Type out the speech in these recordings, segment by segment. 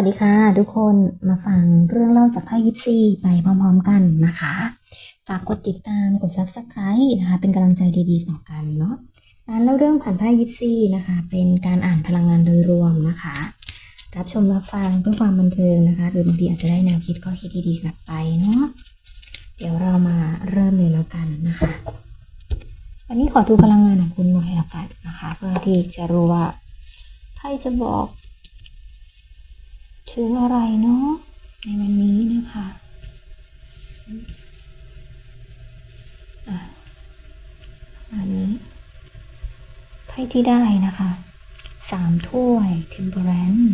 สวัสดีค่ะ ทุกคนมาฟังเรื่องเล่าจากไพ่ยิปซีไปพร้อมๆกันนะคะ ฝากกดติดตามกด subscribe นะคะ เป็นกำลังใจดีๆต่อกันเนาะการเล่าเรื่องผ่านไพ่ยิปซีนะคะ เป็นการอ่านพลังงานโดยรวมนะคะ รับชมรับฟังเพื่อความบันเทิงนะคะ หรือบางทีอาจจะได้แนวคิดข้อคิดดีๆกลับไปเนาะเดี๋ยวเรามาเริ่มเลยแล้วกันนะคะวันนี้ขอดูพลังงานของคุณหน่อยละกันนะคะ เพื่อที่จะรู้ว่าไพ่จะบอก ถึงอะไรเนาะในวันนี้นะคะอันนี้ไพ่ที่ได้นะคะสามถ้วย temperance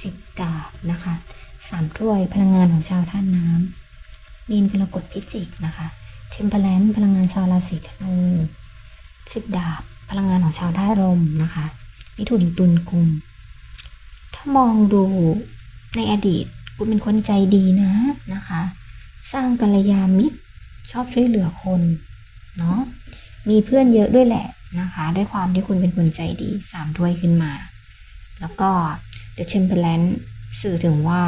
สิบดาบนะคะสามถ้วยพลังงานของชาวท่านน้ำมีนกรกฎพิจิกนะคะ temperance พลังงานชาวราศีธนูสิบดาบ พลังงานของชาวท่าลมนะคะมิถุนตุลกุม ถ้ามองดู ในอดีตคุณเป็นคนใจดีนะนะคะ สร้างกัลยาณมิตรชอบช่วยเหลือคนเนาะมีเพื่อนเยอะด้วยแหละนะคะ ด้วยความที่คุณเป็นคนใจดีสามถ้วยขึ้นมา แล้วก็ The Temperance สื่อถึงว่า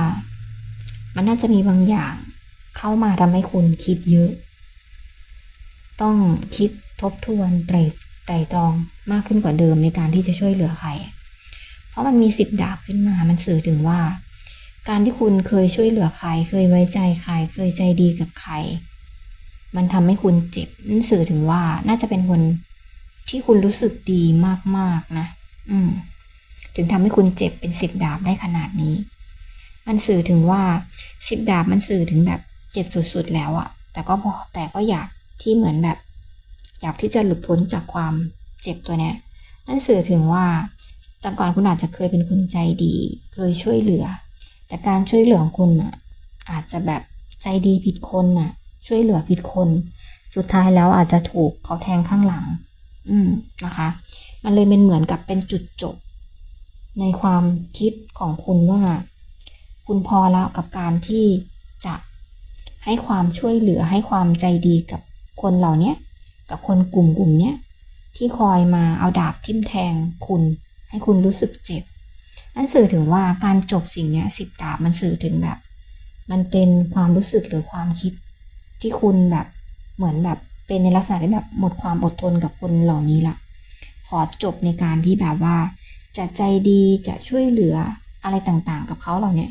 มันน่าจะมีบางอย่างเข้ามาทำให้คุณคิดเยอะ ต้องคิดทบทวนไตรไตรตรองมากขึ้นกว่าเดิมในการที่จะช่วยเหลือใคร เพราะมันมีสิบดาบขึ้นมา มันสื่อถึงว่า การที่คุณเคยช่วยเหลือใคร เคยไว้ใจใคร เคยใจดีกับใคร มันทำให้คุณเจ็บนั่นสื่อถึงว่าน่าจะเป็นคนที่คุณรู้สึกดีมากๆนะ อืม ถึงทำให้คุณเจ็บเป็นสิบดาบได้ขนาดนี้ มันสื่อถึงว่าสิบดาบมันสื่อถึงแบบเจ็บสุดๆแล้วอะแต่ก็พอแต่ก็อยากที่เหมือนแบบ อยากที่จะหลุดพ้นจากความเจ็บตัวเนี้ยนั่นสื่อถึงว่าแต่ก่อนคุณอาจจะเคยเป็นคนใจดี เคยช่วยเหลือ แต่การช่วยเหลือของคุณน่ะอาจจะแบบใจดีผิดคนน่ะ ช่วยเหลือผิดคน สุดท้ายแล้วอาจจะถูกเขาแทงข้างหลัง อืมนะคะ มันเลยเป็นเหมือนกับเป็นจุดจบ ในความคิดของคุณว่า คุณพอแล้วกับการที่จะให้ความช่วยเหลือให้ความใจดีกับคนเหล่านี้กับคนกลุ่มกลุ่มเนี้ยที่คอยมาเอาดาบทิ่มแทงคุณ ให้คุณรู้สึกเจ็บ นั่นสื่อถึงว่าการจบสิ่งนี้สิบดาบมันสื่อถึงแบบ มันเป็นความรู้สึกหรือความคิดที่คุณแบบเหมือนแบบเป็นในลักษณะที่แบบหมดความอดทนกับคนเหล่านี้ละขอจบในการที่แบบว่า จะใจดีจะช่วยเหลืออะไรต่างๆ กับเขาเหล่าเนี้ย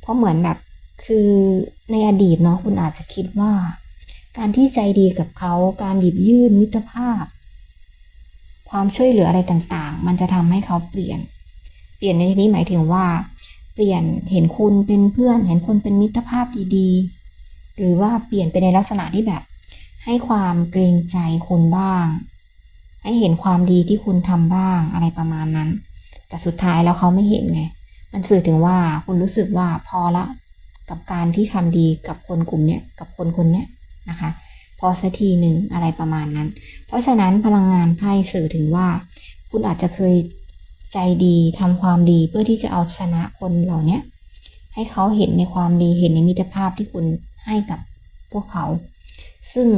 เพราะเหมือนแบบคือในอดีตเนาะคุณอาจจะคิดว่า การที่ใจดีกับเขาการหยิบยื่นมิตรภาพ ความช่วยเหลืออะไรต่างๆ มันจะทำให้เขาเปลี่ยน เปลี่ยนในที่นี้หมายถึงว่า เปลี่ยนเห็นคุณเป็นเพื่อน เห็นคุณเป็นมิตรภาพดีๆ หรือว่าเปลี่ยนไปในลักษณะที่แบบ ให้ความเกรงใจคุณบ้าง ให้เห็นความดีที่คุณทำบ้างอะไรประมาณนั้น แต่สุดท้ายแล้วเขาไม่เห็นไงมันสื่อถึงว่าคุณรู้สึกว่าพอละกับการที่ทำดีกับคนกลุ่มเนี้ยกับคนคนเนี้ยนะคะพอสักทีหนึ่งอะไรประมาณนั้น เพราะฉะนั้นพลังงานไพ่สื่อถึงว่า คุณอาจจะเคย ใจดีทำความดีเพื่อที่จะเอาชนะคนเหล่านี้ให้เขาเห็นในความดีเห็นในมิตรภาพที่คุณให้กับพวกเขา ซึ่ง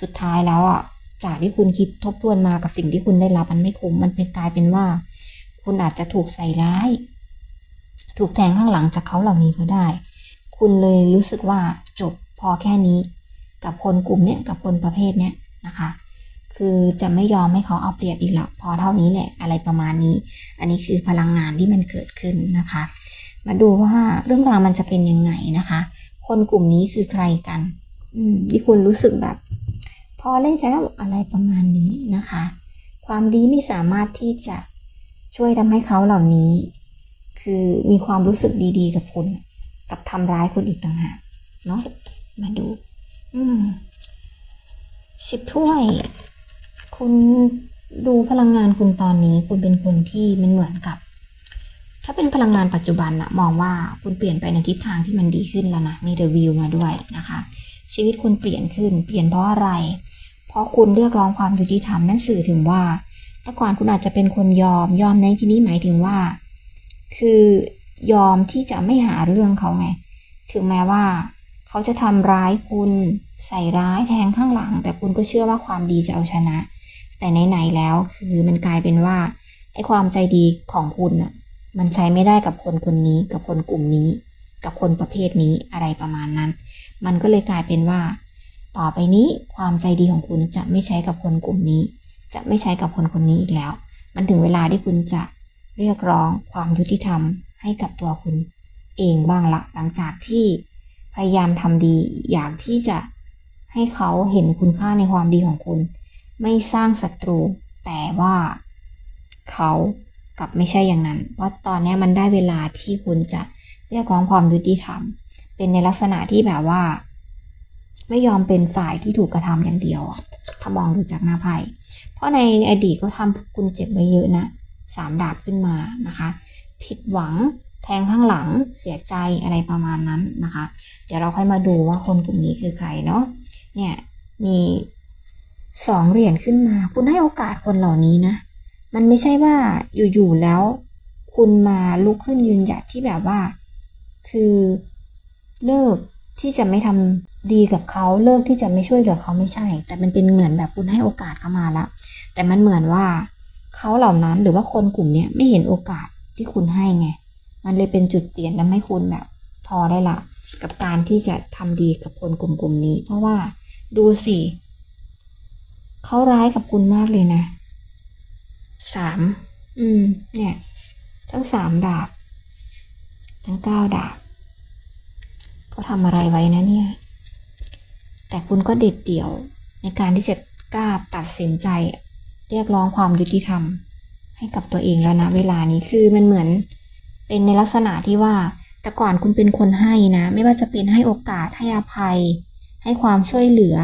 สุดท้ายแล้วอะจากที่คุณคิดทบทวนมากับสิ่งที่คุณได้รับมันไม่คุ้มมันเป็นกลายเป็นว่า คุณอาจจะถูกใส่ร้าย ถูกแทงข้างหลังจากเขาเหล่านี้ก็ได้ คุณเลยรู้สึกว่าจบพอแค่นี้ กับคนกลุ่มเนี้ยกับคนประเภทเนี้ยนะคะ คือจะไม่ยอมให้เขาเอาเปรียบอีกแล้วพอเท่านี้แหละอะไรประมาณนี้ อันนี้คือพลังงานที่มันเกิดขึ้นนะคะ มาดูว่าเรื่องราวมันจะเป็นยังไงนะคะ คนกลุ่มนี้คือใครกัน อืมที่คุณรู้สึกแบบ พอเลยแล้วอะไรประมาณนี้นะคะ ความดีไม่สามารถที่จะช่วยทำให้เขาเหล่านี้ คือมีความรู้สึกดีๆ กับคุณ กับทำร้ายคุณอีกต่างหากเนาะมาดู อืมสิบถ้วย คุณดูพลังงานคุณตอนนี้ คุณเป็นคนที่มันเหมือนกับ ถ้าเป็นพลังงานปัจจุบันอะมองว่าคุณเปลี่ยนไปในทิศทางที่มันดีขึ้นแล้วนะมีรีวิวมาด้วยนะคะ ชีวิตคุณเปลี่ยนขึ้น เปลี่ยนเพราะอะไร เพราะคุณเรียกร้องความยุติธรรมนั่นสื่อถึงว่าแต่ก่อนคุณอาจจะเป็นคนยอมยอมในที่นี้หมายถึงว่า คือยอมที่จะไม่หาเรื่องเขาไง ถึงแม้ว่า เขาจะทำร้ายคุณใส่ร้ายแทงข้างหลัง แต่คุณก็เชื่อว่าความดีจะเอาชนะ แต่ไหนๆแล้วคือมันกลายเป็นว่าไอ้ความใจดีของคุณน่ะมันใช้ไม่ได้กับคนคนนี้ กับคนกลุ่มนี้ กับคนประเภทนี้อะไรประมาณนั้น มันก็เลยกลายเป็นว่า ต่อไปนี้ความใจดีของคุณจะไม่ใช้กับคนกลุ่มนี้ จะไม่ใช้กับคนคนนี้อีกแล้ว มันถึงเวลาที่คุณจะเรียกร้องความยุติธรรมให้กับตัวคุณเองบ้างละหลังจากที่พยายามทำดี อยากที่จะให้เขาเห็นคุณค่าในความดีของคุณ ไม่สร้างศัตรู แต่ว่าเขากลับไม่ใช่อย่างนั้นเพราะตอนนี้มันได้เวลาที่คุณจะเรียกร้องความยุติธรรม เป็นในลักษณะที่แบบว่า ไม่ยอมเป็นฝ่ายที่ถูกกระทำอย่างเดียวถ้ามองดูจากหน้าไพ่เพราะในอดีตก็ทำคุณเจ็บไว้เยอะนะสามดาบขึ้นมานะคะ ผิดหวังแทงข้างหลังเสียใจอะไรประมาณนั้นนะคะ เดี๋ยวเราค่อยมาดูว่าคนกลุ่มนี้คือใครเนาะเนี่ยมี สองเหรียญขึ้นมา คุณให้โอกาสคนเหล่านี้นะ มันไม่ใช่ว่าอยู่ๆแล้ว คุณมาลุกขึ้นยืนหยัดที่แบบว่า คือเลิกที่จะไม่ทำดีกับเขาเลิกที่จะไม่ช่วยเหลือเขาไม่ใช่ แต่มันเป็นเหมือนแบบคุณให้โอกาสเขามาละแต่มันเหมือนว่าเขาเหล่านั้นหรือว่าคนกลุ่มเนี้ยไม่เห็นโอกาสที่คุณให้ไง มันเลยเป็นจุดเปลี่ยนทำให้คุณแบบพอได้ละ กับการที่จะทำดีกับคนกลุ่มกลุ่มนี้ เพราะว่าดูสิ เขาร้ายกับคุณมากเลยนะสามอืม เนี่ย ทั้งสามดาบ ทั้งเก้าดาบเขาทำอะไรไว้นะเนี่ย แต่คุณก็เด็ดเดี่ยวในการที่จะกล้าตัดสินใจ เรียกร้องความยุติธรรม ให้กับตัวเองแล้วนะเวลานี้คือมันเหมือนเป็นในลักษณะที่ว่า แต่ก่อนคุณเป็นคนให้นะ ไม่ว่าจะเป็นให้โอกาสให้อภัย ให้ความช่วยเหลือ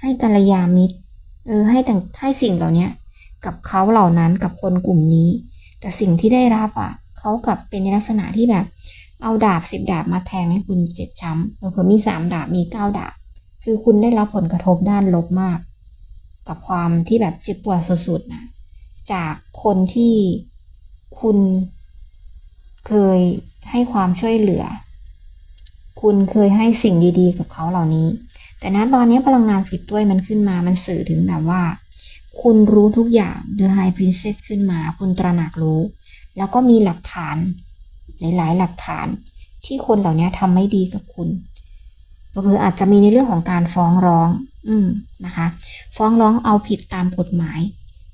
ให้กัลยาณมิตร เออให้แต่งให้สิ่งเหล่านี้กับเขาเหล่านั้นกับคนกลุ่มนี้ แต่สิ่งที่ได้รับอะเขากลับเป็นในลักษณะที่แบบ เอาดาบสิบดาบมาแทงให้คุณเจ็บช้ำเออมีสามดาบมีเก้าดาบ คือคุณได้รับผลกระทบด้านลบมาก กับความที่แบบเจ็บปวดสุดๆนะจากคนที่คุณเคยให้ความช่วยเหลือ คุณเคยให้สิ่งดีๆ กับเขาเหล่านี้ แต่นะตอนนี้พลังงานสิบถ้วยมันขึ้นมา มันสื่อถึงแบบว่า คุณรู้ทุกอย่าง The High Princess ขึ้นมา คุณตระหนักรู้ แล้วก็มีหลักฐาน หลายๆ หลักฐาน ที่คนเหล่านี้ทำไม่ดีกับคุณก็คืออาจจะมีในเรื่องของการฟ้องร้อง อืมนะคะ ฟ้องร้องเอาผิดตามกฎหมาย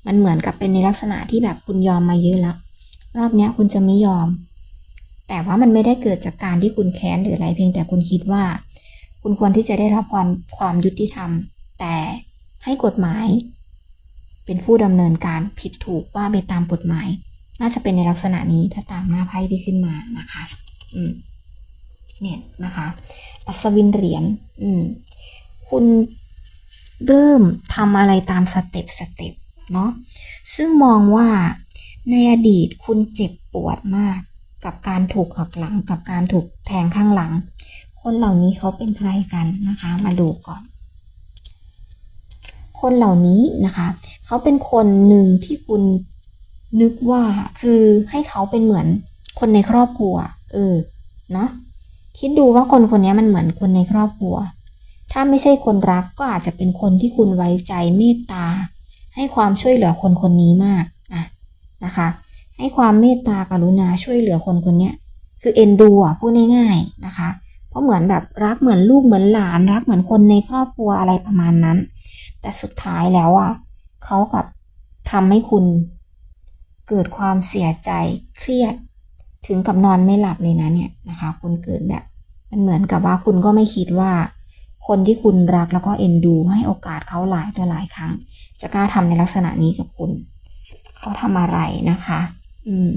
มันเหมือนกับเป็นในลักษณะที่แบบคุณยอมมาเยอะแล้ว รอบนี้คุณจะไม่ยอม แต่ว่ามันไม่ได้เกิดจากการที่คุณแค้นหรืออะไรเพียงแต่คุณคิดว่า คุณควรที่จะได้รับความความยุติธรรม แต่ให้กฎหมาย เป็นผู้ดำเนินการผิดถูกว่าไปตามกฎหมาย น่าจะเป็นในลักษณะนี้ถ้าตามหน้าไพ่ที่ขึ้นมานะคะ อืมเนี่ยนะคะอัศวินเหรียญอืมคุณเริ่มทำอะไรตามสเต็ปสเต็ปเนาะซึ่งมองว่าในอดีตคุณเจ็บปวดมาก กับการถูกหักหลังกับการถูกแทงข้างหลัง คนเหล่านี้เขาเป็นใครกันนะคะ มาดูก่อน คนเหล่านี้นะคะ เขาเป็นคนหนึ่งที่คุณนึกว่าคือให้เขาเป็นเหมือนคนในครอบครัว เออเนาะคิดดูว่าคนคนนี้มันเหมือนคนในครอบครัว ถ้าไม่ใช่คนรักก็อาจจะเป็นคนที่คุณไว้ใจเมตตา ให้ความช่วยเหลือคนคนนี้มากอะนะคะ ให้ความเมตตากรุณาช่วยเหลือคนคนนี้คือเอ็นดูอะพูดง่ายๆนะคะ เพราะเหมือนแบบรักเหมือนลูกเหมือนหลานรักเหมือนคนในครอบครัวอะไรประมาณนั้น แต่สุดท้ายแล้วอะเขากับทำให้คุณ เกิดความเสียใจเครียด ถึงกับนอนไม่หลับเลยนะเนี่ยนะคะ คุณเกิดแบบมันเหมือนกับว่าคุณก็ไม่คิดว่า คนที่คุณรักแล้วก็เอ็นดู ให้โอกาสเขาหลายต่อหลายครั้ง จะกล้าทำในลักษณะนี้กับคุณเขาทำอะไรนะคะ อืม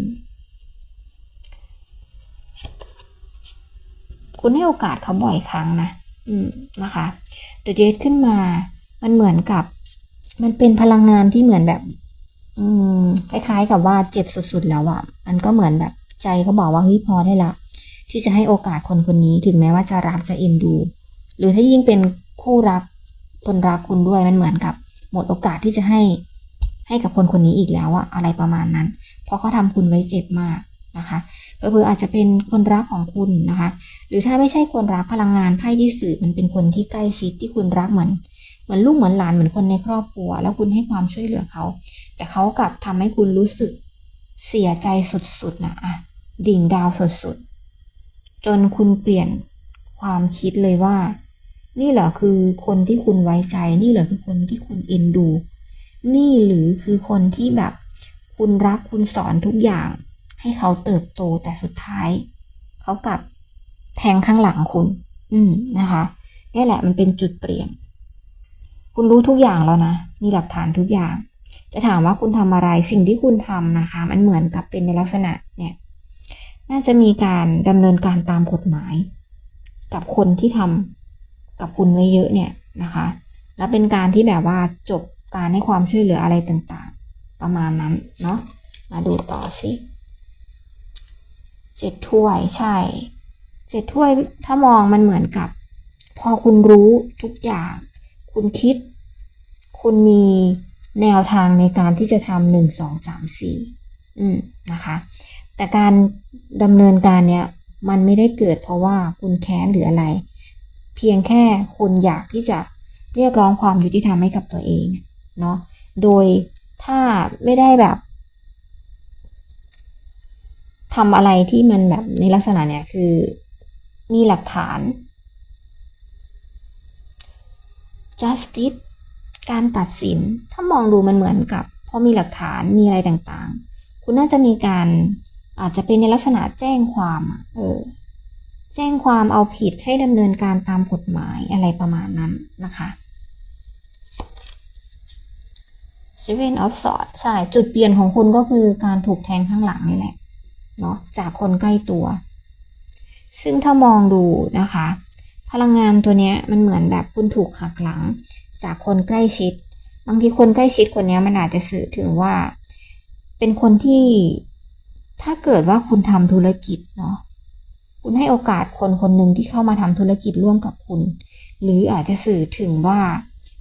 คุณให้โอกาสเขาบ่อยครั้งนะ อืมนะคะตัวเดทขึ้นมา มันเหมือนกับ มันเป็นพลังงานที่เหมือนแบบ อืม คล้ายๆ กับว่าเจ็บสุดๆแล้วอะ่ะ มันก็เหมือนแบบใจเขาบอกว่าเฮ้ยพอได้ละ ที่จะให้โอกาสคนคนนี้ถึงแม้ว่าจะรักจะเอ็นดู หรือถ้ายิ่งเป็นคู่รักคนรักคุณด้วยมันเหมือนกับ หมดโอกาสที่จะให้ให้กับคนคนนี้อีกแล้วอะอะไรประมาณนั้น เพราะเขาทำคุณไว้เจ็บมากนะคะ เผื่ออาจจะเป็นคนรักของคุณนะคะ หรือถ้าไม่ใช่คนรักพลังงานไพ่ที่สื่อมันเป็นคนที่ใกล้ชิดที่คุณรักเหมือนเหมือนลูกเหมือนหลานเหมือนคนในครอบครัว แล้วคุณให้ความช่วยเหลือเขา แต่เขากลับทำให้คุณรู้สึกเสียใจสุดๆนะอะดิ่งดาวสุดๆ จนคุณเปลี่ยนความคิดเลยว่า นี่เหรอคือคนที่คุณไว้ใจ นี่เหรอคือคนที่คุณเอ็นดู นี่หรือคือคนที่แบบ คุณรักคุณสอนทุกอย่าง ให้เขาเติบโตแต่สุดท้าย เขากลับแทงข้างหลังคุณ อืมนะคะนี่แหละมันเป็นจุดเปลี่ยน คุณรู้ทุกอย่างแล้วนะมีหลักฐานทุกอย่าง จะถามว่าคุณทำอะไรสิ่งที่คุณทำนะคะ มันเหมือนกับเป็นในลักษณะเนี่ย น่าจะมีการดำเนินการตามกฎหมาย กับคนที่ทำกับคุณไว้เยอะเนี่ยนะคะ แล้วเป็นการที่แบบว่าจบการให้ความช่วยเหลืออะไรต่างๆ ประมาณนั้นเนาะมาดูต่อสิ เจ็ดถ้วยใช่เจ็ดถ้วยถ้ามองมันเหมือนกับ พอคุณรู้ทุกอย่าง คุณคิด คุณมีแนวทางในการที่จะทำหนึ่งสองสามสี่อืมนะคะ แต่การดำเนินการเนี้ยมันไม่ได้เกิดเพราะว่าคุณแค้นหรืออะไร เพียงแค่คุณอยากที่จะเรียกร้องความยุติธรรมให้กับตัวเองเนาะโดยถ้าไม่ได้แบบ ทำอะไรที่มันแบบในลักษณะเนี้ยคือมีหลักฐาน justice การตัดสิน ถ้ามองดูมันเหมือนกับพอมีหลักฐานมีอะไรต่างๆ คุณน่าจะมีการอาจจะเป็นในลักษณะแจ้งความอะเออแจ้งความเอาผิดให้ดำเนินการตามกฎหมายอะไรประมาณนั้นนะคะ Seven of Swords ใช่ จุดเปลี่ยนของคุณก็คือการถูกแทงข้างหลังนี่แหละ เนาะจากคนใกล้ตัว ซึ่งถ้ามองดูนะคะ พลังงานตัวเนี้ยมันเหมือนแบบคุณถูกหักหลัง จากคนใกล้ชิด บางทีคนใกล้ชิดคนนี้มันอาจจะสื่อถึงว่า เป็นคนที่ถ้าเกิดว่าคุณทำธุรกิจเนาะคุณให้โอกาสคนคนหนึ่งที่เข้ามาทำธุรกิจร่วมกับคุณ หรืออาจจะสื่อถึงว่า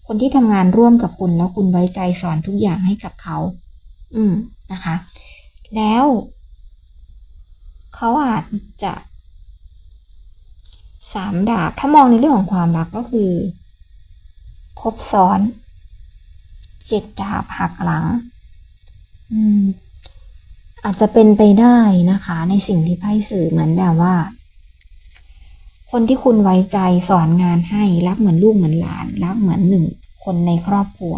คนที่ทำงานร่วมกับคุณแล้วคุณไว้ใจสอนทุกอย่างให้กับเขา อืมนะคะ แล้ว เขาอาจจะสามดาบ ถ้ามองในเรื่องของความรักก็คือ ครบซ้อนเจ็ดดาบหักหลัง อืม อาจจะเป็นไปได้นะคะ ในสิ่งที่ไพ่สื่อเหมือนแบบว่า คนที่คุณไว้ใจสอนงานให้รักเหมือนลูกเหมือนหลานรักเหมือนหนึ่งคนในครอบครัว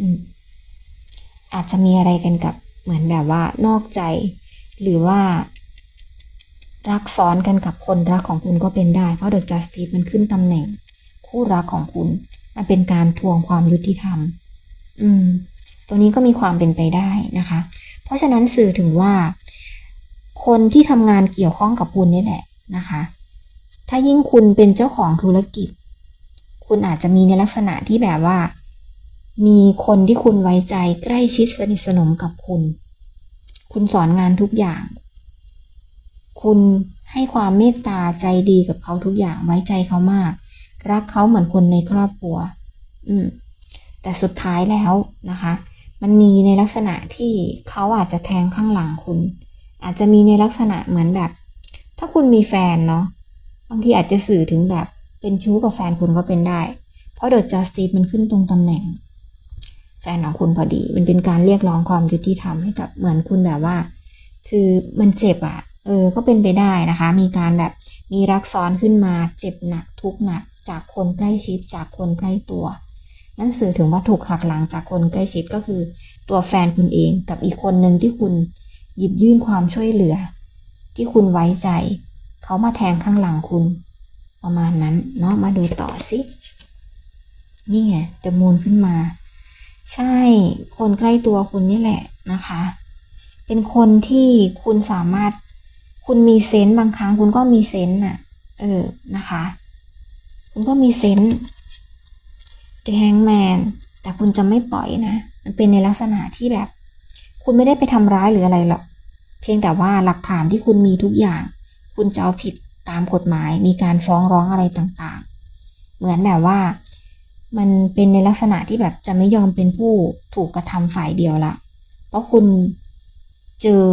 อืม อาจจะมีอะไรกันกับเหมือนแบบว่านอกใจ หรือว่า รักซ้อนกันกับคนรักของคุณก็เป็นได้ เพราะเดอะจัสติสมันขึ้นตำแหน่ง คู่รักของคุณ มันเป็นการทวงความยุติธรรม อืมตัวนี้ก็มีความเป็นไปได้นะคะ เพราะฉะนั้นสื่อถึงว่า คนที่ทำงานเกี่ยวข้องกับคุณนี่แหละนะคะ ถ้ายิ่งคุณเป็นเจ้าของธุรกิจ คุณอาจจะมีในลักษณะที่แบบว่า มีคนที่คุณไว้ใจใกล้ชิดสนิทสนมกับคุณ คุณสอนงานทุกอย่าง คุณให้ความเมตตาใจดีกับเขาทุกอย่างไว้ใจเขามาก รักเขาเหมือนคนในครอบครัว อืม แต่สุดท้ายแล้วนะคะ มันมีในลักษณะที่เขาอาจจะแทงข้างหลังคุณ อาจจะมีในลักษณะเหมือนแบบ ถ้าคุณมีแฟนเนาะบางทีอาจจะสื่อถึงแบบเป็นชู้กับแฟนคุณก็เป็นได้ เพราะเดอะจัสติสมันขึ้นตรงตำแหน่ง แฟนของคุณพอดี มันเป็นการเรียกร้องความยุติธรรมให้กับเหมือนคุณแบบว่า คือมันเจ็บอะ เออ ก็เป็นไปได้นะคะ มีการแบบมีรักซ้อนขึ้นมาเจ็บหนักทุกข์หนักจากคนใกล้ชิดจากคนใกล้ตัว นั่นสื่อถึงว่าถูกหักหลังจากคนใกล้ชิดก็คือ ตัวแฟนคุณเองกับอีกคนหนึ่งที่คุณหยิบยื่นความช่วยเหลือ ที่คุณไว้ใจ เขามาแทงข้างหลังคุณ ประมาณนั้นเนาะมาดูต่อสินี่ไงเดมูนขึ้นมา ใช่คนใกล้ตัวคุณนี่แหละนะคะ เป็นคนที่คุณสามารถ คุณมีเซนต์บางครั้ง คุณก็มีเซนต์น่ะ เออ นะคะ คุณก็มีเซนต์ The Hangman แต่คุณจะไม่ปล่อยนะ มันเป็นในลักษณะที่แบบ คุณไม่ได้ไปทำร้ายหรืออะไรหรอก เพียงแต่ว่าหลักฐานที่คุณมีทุกอย่าง คุณจะเอาผิดตามกฎหมาย มีการฟ้องร้องอะไรต่างๆ เหมือนแบบว่า มันเป็นในลักษณะที่แบบจะไม่ยอมเป็นผู้ถูกกระทำฝ่ายเดียวละ เพราะคุณเจอ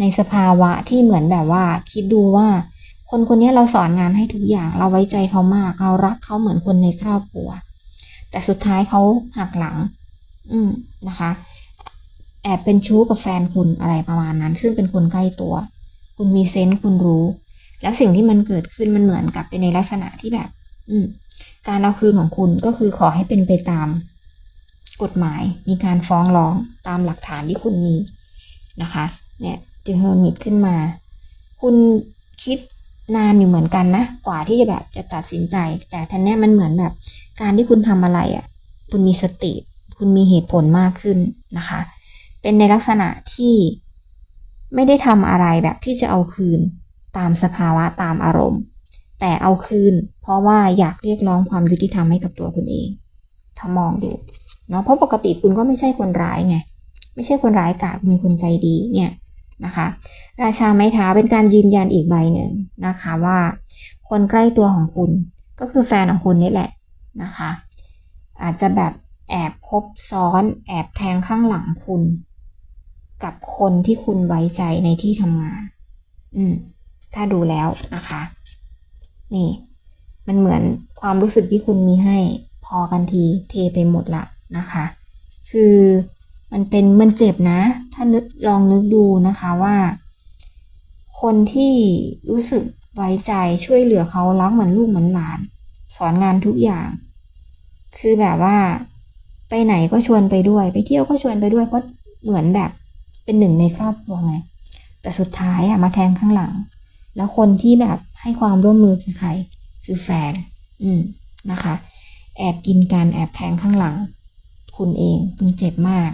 ในสภาวะที่เหมือนแบบว่า คิดดูว่า คนคนนี้เราสอนงานให้ทุกอย่างเราไว้ใจเขามาก เรารักเขาเหมือนคนในครอบครัว แต่สุดท้ายเขาหักหลัง อืมนะคะ แอบเป็นชู้กับแฟนคุณอะไรประมาณนั้น ซึ่งเป็นคนใกล้ตัว คุณมีเซนส์คุณรู้ แล้วสิ่งที่มันเกิดขึ้นมันเหมือนกับเป็นในลักษณะที่แบบ อืมการเอาคืนของคุณก็คือขอให้เป็นไปตาม กฎหมายมีการฟ้องร้องตามหลักฐานที่คุณมีนะคะ เนี่ย จึงเฮอร์มิตขึ้นมา คุณคิดนานอยู่เหมือนกันนะ กว่าที่จะแบบจะตัดสินใจ แต่ทันเนี้ยมันเหมือนแบบ การที่คุณทำอะไรอะ่ะ คุณมีสติ คุณมีเหตุผลมากขึ้นนะคะ เป็นในลักษณะที่ไม่ได้ทำอะไรแบบที่จะเอาคืนตามสภาวะตามอารมณ์ แต่เอาคืน เพราะว่าอยากเรียกร้องความยุติธรรมให้กับตัวคุณเองถ้ามองดูเนาะเพราะปกติคุณก็ไม่ใช่คนร้ายไง ไม่ใช่คนร้ายกาจเป็นคนใจดีเนี่ย นะคะ ราชาไม้เท้าเป็นการยืนยันอีกใบหนึ่งนะคะว่าคนใกล้ตัวของคุณก็คือแฟนของคุณนี่แหละนะคะ อาจจะแบบแอบคบซ้อน แอบแทงข้างหลังคุณ กับคนที่คุณไว้ใจในที่ทำงาน อืม ถ้าดูแล้วนะคะ นี่ มันเหมือนความรู้สึกที่คุณมีให้พอกันทีเทไปหมดละนะคะ คือ มันเป็นมันเจ็บนะ ถ้านึกลองนึกดูนะคะว่า คนที่รู้สึกไว้ใจช่วยเหลือเขารักเหมือนลูกเหมือนหลาน สอนงานทุกอย่าง คือแบบว่า ไปไหนก็ชวนไปด้วย ไปเที่ยวก็ชวนไปด้วยเพราะเหมือนแบบเป็นหนึ่งในครอบครัวไงแต่สุดท้ายอะมาแทงข้างหลัง แล้วคนที่แบบให้ความร่วมมือคือใคร คือแฟน อืมนะคะ แอบกินกันแอบแทงข้างหลัง คุณเองคุณเจ็บมาก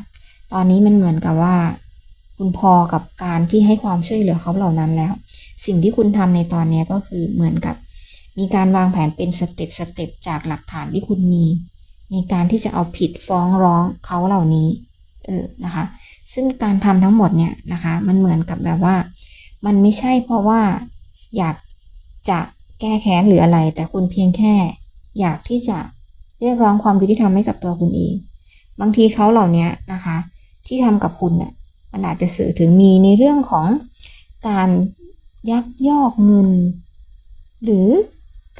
ตอนนี้มันเหมือนกับว่า คุณพอกับการที่ให้ความช่วยเหลือเขาเหล่านั้นแล้ว สิ่งที่คุณทำในตอนนี้ก็คือเหมือนกับ มีการวางแผนเป็นสเต็ปสเต็ปจากหลักฐานที่คุณมี ในการที่จะเอาผิดฟ้องร้องเขาเหล่านี้เออนะคะ ซึ่งการทำทั้งหมดเนี่ยนะคะ มันเหมือนกับแบบว่า มันไม่ใช่เพราะว่าอยากจะแก้แค้นหรืออะไร แต่คุณเพียงแค่ อยากที่จะเรียกร้องความยุติธรรมให้กับตัวคุณเอง บางทีเขาเหล่านี้นะคะ ที่ทำกับคุณเนี่ยมันอาจจะสื่อถึงมีในเรื่องของการยักยอกเงิน หรือ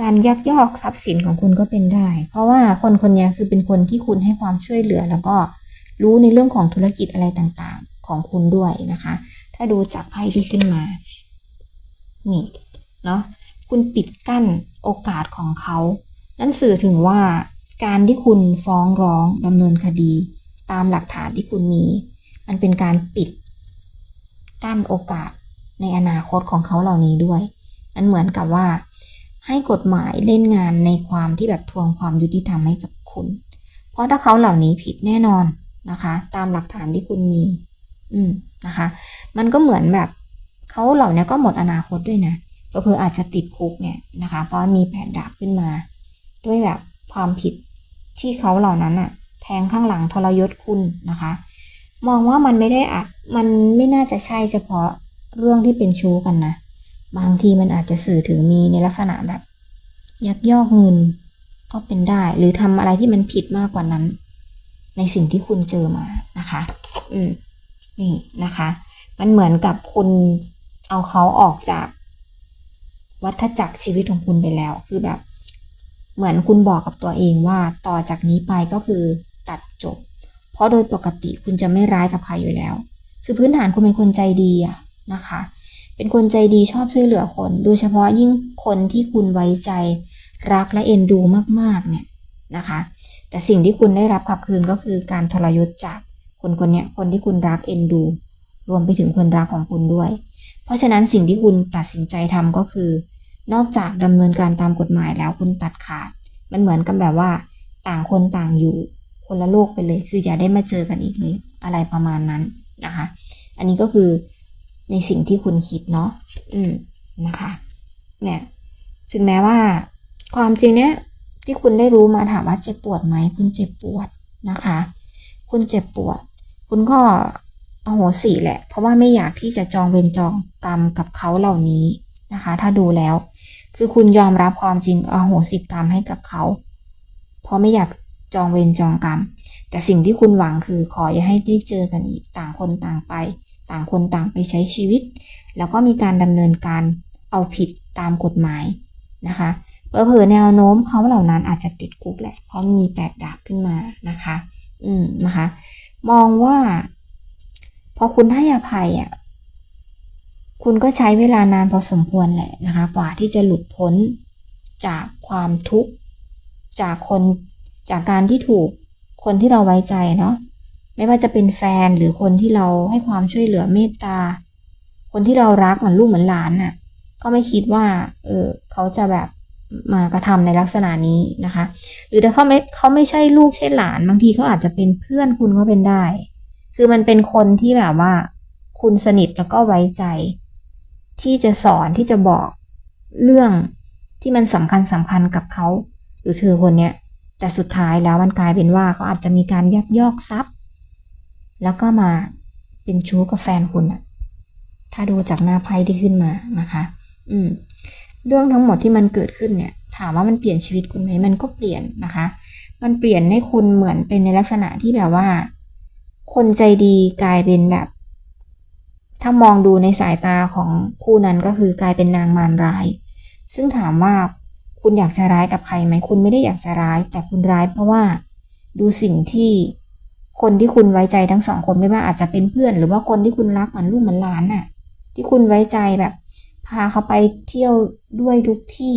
การยักยอกทรัพย์สินของคุณก็เป็นได้ เพราะว่าคนคนนี้คือเป็นคนที่คุณให้ความช่วยเหลือ แล้วก็รู้ในเรื่องของธุรกิจอะไรต่างๆของคุณด้วยนะคะ ถ้าดูจากไพ่ที่ขึ้นมา นี่เนาะคุณปิดกั้นโอกาสของเขา นั่นสื่อถึงว่าการที่คุณฟ้องร้องดำเนินคดี ตามหลักฐานที่คุณมี มันเป็นการปิดกั้นโอกาสในอนาคตของเขาเหล่านี้ด้วย มันเหมือนกับว่า ให้กฎหมายเล่นงานในความที่แบบทวงความยุติธรรมให้กับคุณ เพราะถ้าเขาเหล่านี้ผิดแน่นอนนะคะ ตามหลักฐานที่คุณมี อืมนะคะ มันก็เหมือนแบบเขาเหล่านี้ก็หมดอนาคตด้วยนะก็เพื่ออาจจะติดคุกเนี่ยนะคะ เพราะมีแผนดาบขึ้นมา ด้วยแบบความผิดที่เขาเหล่านั้นอะ แทงข้างหลังทรยศคุณนะคะ มองว่ามันไม่ได้อาจมันไม่น่าจะใช่เฉพาะเรื่องที่เป็นชู้กันนะบางทีมันอาจจะสื่อถึงมีในลักษณะแบบ ยักยอกเงินก็เป็นได้ หรือทำอะไรที่มันผิดมากกว่านั้น ในสิ่งที่คุณเจอมานะคะ อืมนี่นะคะ มันเหมือนกับคุณเอาเขาออกจาก วัฏจักรชีวิตของคุณไปแล้ว คือแบบ เหมือนคุณบอกกับตัวเองว่าต่อจากนี้ไปก็คือ ตัดจบ เพราะโดยปกติคุณจะไม่ร้ายกับใครอยู่แล้ว คือพื้นฐานคุณเป็นคนใจดีอะนะคะ เป็นคนใจดีชอบช่วยเหลือคน โดยเฉพาะยิ่งคนที่คุณไว้ใจรักและเอ็นดูมากๆเนี่ยนะคะ แต่สิ่งที่คุณได้รับกลับคืนก็คือการทรยศจากคนคนนี้คนที่คุณรักเอ็นดู รวมไปถึงคนรักของคุณด้วย เพราะฉะนั้นสิ่งที่คุณตัดสินใจทำก็คือ นอกจากดำเนินการตามกฎหมายแล้วคุณตัดขาด มันเหมือนกับแบบว่า ต่างคนต่างอยู่ คนละโลกไปเลย คืออย่าได้มาเจอกันอีกเลย อะไรประมาณนั้นนะคะ อันนี้ก็คือในสิ่งที่คุณคิดเนาะอืมนะคะ เนี่ยถึงแม้ว่า ความจริงเนี้ยที่คุณได้รู้มาถามว่าเจ็บปวดไหมคุณเจ็บปวดนะคะ คุณเจ็บปวด คุณก็อโหสิแหละ เพราะว่าไม่อยากที่จะจองเวรจองกรรมกับเขาเหล่านี้นะคะ ถ้าดูแล้ว คือคุณยอมรับความจริงอโหสิกรรมให้กับเขา เพราะไม่อยาก จองเวรจองกรรม แต่สิ่งที่คุณหวังคือขออย่าให้ได้เจอกันอีกต่างคนต่างไป ต่างคนต่างไปใช้ชีวิต แล้วก็มีการดำเนินการเอาผิดตามกฎหมายนะคะเผลอแนวโน้มเขาเหล่านั้นอาจจะติดคุกแหละเพราะมีแปดดาบขึ้นมานะคะ อืมนะคะ มองว่า พอคุณให้อภัยอะคุณก็ใช้เวลานานพอสมควรแหละนะคะ กว่าที่จะหลุดพ้นจากความทุกข์จากคน จากการที่ถูกคนที่เราไว้ใจเนาะไม่ว่าจะเป็นแฟนหรือคนที่เราให้ความช่วยเหลือเมตตา คนที่เรารักเหมือนลูกเหมือนหลานน่ะ ก็ไม่คิดว่า เออเขาจะแบบมากระทำในลักษณะนี้นะคะ หรือถ้าเขาไม่เขาไม่ใช่ลูกใช่หลาน บางทีเขาอาจจะเป็นเพื่อนคุณก็เป็นได้ คือมันเป็นคนที่แบบว่า คุณสนิทแล้วก็ไว้ใจ ที่จะสอนที่จะบอกเรื่องที่มันสำคัญสำคัญกับเขาหรือเธอคนเนี้ย แต่สุดท้ายแล้วมันกลายเป็นว่าเขาอาจจะมีการยักยอกทรัพย์ แล้วก็มาเป็นชู้กับแฟนคุณอะถ้าดูจากหน้าไพ่ที่ขึ้นมานะคะ อืม เรื่องทั้งหมดที่มันเกิดขึ้นเนี่ย ถามว่ามันเปลี่ยนชีวิตคุณไหมมันก็เปลี่ยนนะคะ มันเปลี่ยนให้คุณเหมือนเป็นในลักษณะที่แบบว่า คนใจดีกลายเป็นแบบ ถ้ามองดูในสายตาของคู่นั้นก็คือกลายเป็นนางมารร้าย ซึ่งถามว่า คุณอยากจะร้ายกับใครไหมคุณไม่ได้อยากจะร้าย แต่คุณร้ายเพราะว่าดูสิ่งที่คนที่คุณไว้ใจทั้งสองคนไม่ว่าอาจจะเป็นเพื่อน หรือว่าคนที่คุณรักเหมือนลูกเหมือนหลานน่ะ ที่คุณไว้ใจแบบ พาเขาไปเที่ยวด้วยทุกที่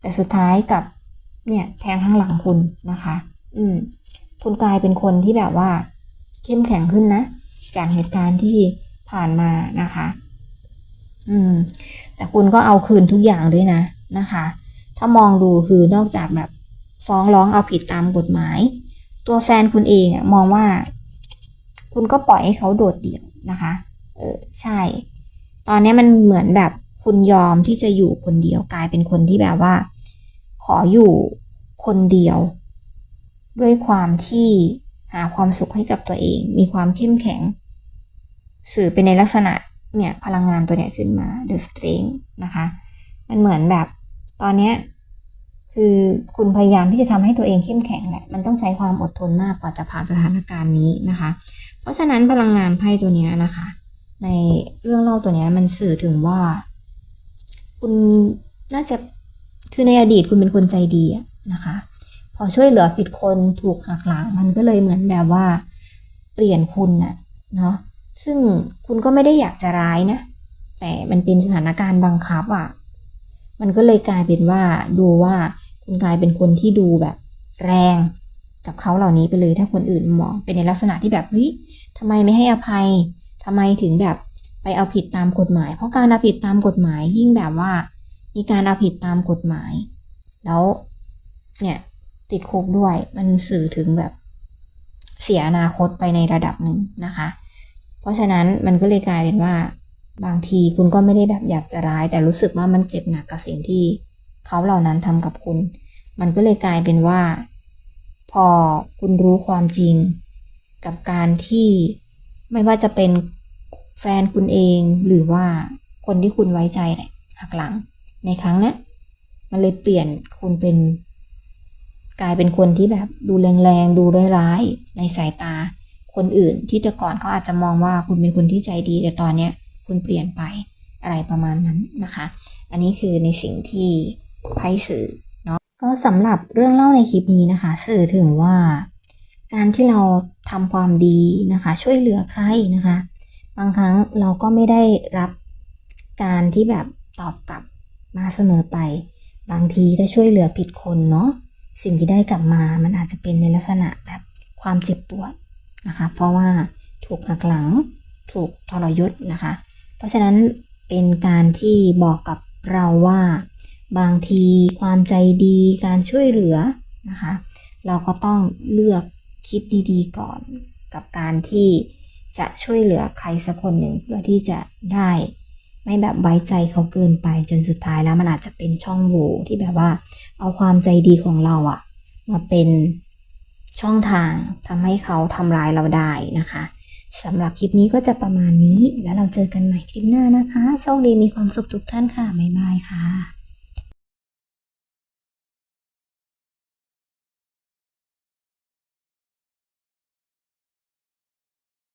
แต่สุดท้ายกับ เนี่ยแทงข้างหลังคุณนะคะ อืม คุณกลายเป็นคนที่แบบว่า เข้มแข็งขึ้นนะจากเหตุการณ์ที่ผ่านมานะคะ อืม แต่คุณก็เอาคืนทุกอย่างด้วยนะนะคะ ถ้ามองดูคือนอกจากแบบฟ้องร้องเอาผิดตามกฎหมาย ตัวแฟนคุณเองอะมองว่า คุณก็ปล่อยให้เขาโดดเดี่ยวนะคะ เออใช่ ตอนนี้มันเหมือนแบบคุณยอมที่จะอยู่คนเดียวกลายเป็นคนที่แบบว่า ขออยู่คนเดียว ด้วยความที่หาความสุขให้กับตัวเอง มีความเข้มแข็ง สื่อเป็นในลักษณะเนี่ยพลังงานตัวเนี้ยขึ้นมา the strength นะคะ มันเหมือนแบบ ตอนเนี้ยคือคุณพยายามที่จะทำให้ตัวเองเข้มแข็งแหละ มันต้องใช้ความอดทนมากกว่าจะผ่านสถานการณ์นี้นะคะ เพราะฉะนั้นพลังงานไพ่ตัวนี้นะคะ ในเรื่องเล่าตัวนี้มันสื่อถึงว่า คุณน่าจะคือในอดีตคุณเป็นคนใจดีนะคะ พอช่วยเหลือผิดคนถูกหักหลัง มันก็เลยเหมือนแบบว่า เปลี่ยนคุณน่ะเนาะซึ่งคุณก็ไม่ได้อยากจะร้ายนะ แต่มันเป็นสถานการณ์บังคับอะ่ะ มันก็เลยกลายเป็นว่าดูว่าคุณกลายเป็นคนที่ดูแบบแรงกับเขาเหล่านี้ไปเลยถ้าคนอื่นมองเป็นในลักษณะที่แบบเฮ้ยทำไมไม่ให้อภัยทำไมถึงแบบไปเอาผิดตามกฎหมาย เพราะการเอาผิดตามกฎหมายยิ่งแบบว่า มีการเอาผิดตามกฎหมาย แล้วเนี่ยติดคุกด้วยมันสื่อถึงแบบเสียอนาคตไปในระดับหนึ่งนะคะ เพราะฉะนั้นมันก็เลยกลายเป็นว่า บางทีคุณก็ไม่ได้แบบอยากจะร้าย แต่รู้สึกว่ามันเจ็บหนักกับสิ่งที่เขาเหล่านั้นทำกับคุณ มันก็เลยกลายเป็นว่า พอคุณรู้ความจริง กับการที่ไม่ว่าจะเป็นแฟนคุณเองหรือว่าคนที่คุณไว้ใจแหละหักหลังในครั้งเนี้มันเลยเปลี่ยนคุณเป็น กลายเป็นคนที่แบบดูแรงๆดูร้ายๆในสายตาคนอื่นที่แต่ก่อนเขาอาจจะมองว่าคุณเป็นคนที่ใจดีแต่ตอนเนี้ย คุณเปลี่ยนไปอะไรประมาณนั้นนะคะ อันนี้คือในสิ่งที่ไพ่สื่อเนาะก็สำหรับเรื่องเล่าในคลิปนี้นะคะ สื่อถึงว่า การที่เราทำความดีนะคะ ช่วยเหลือใครนะคะ บางครั้งเราก็ไม่ได้รับการที่แบบตอบกลับมาเสมอไป บางทีถ้าช่วยเหลือผิดคนเนาะสิ่งที่ได้กลับมามันอาจจะเป็นในลักษณะแบบความเจ็บปวดนะคะ เพราะว่าถูกหักหลังถูกทรยศนะคะ เพราะฉะนั้นเป็นการที่บอกกับเราว่า บางทีความใจดีการช่วยเหลือนะคะ เราก็ต้องเลือกคิดดีๆก่อน กับการที่จะช่วยเหลือใครสักคนหนึ่งเพื่อที่จะได้ไม่แบบไว้ใจเขาเกินไปจนสุดท้ายแล้วมันอาจจะเป็นช่องโหว่ที่แบบว่า เอาความใจดีของเราอะมาเป็นช่องทางทำให้เขาทำร้ายเราได้นะคะ สำหรับคลิปนี้ก็จะประมาณนี้ แล้วเราเจอกันใหม่คลิปหน้านะคะ โชคดีมีความสุขทุกท่านค่ะ บ๊ายบายค่ะ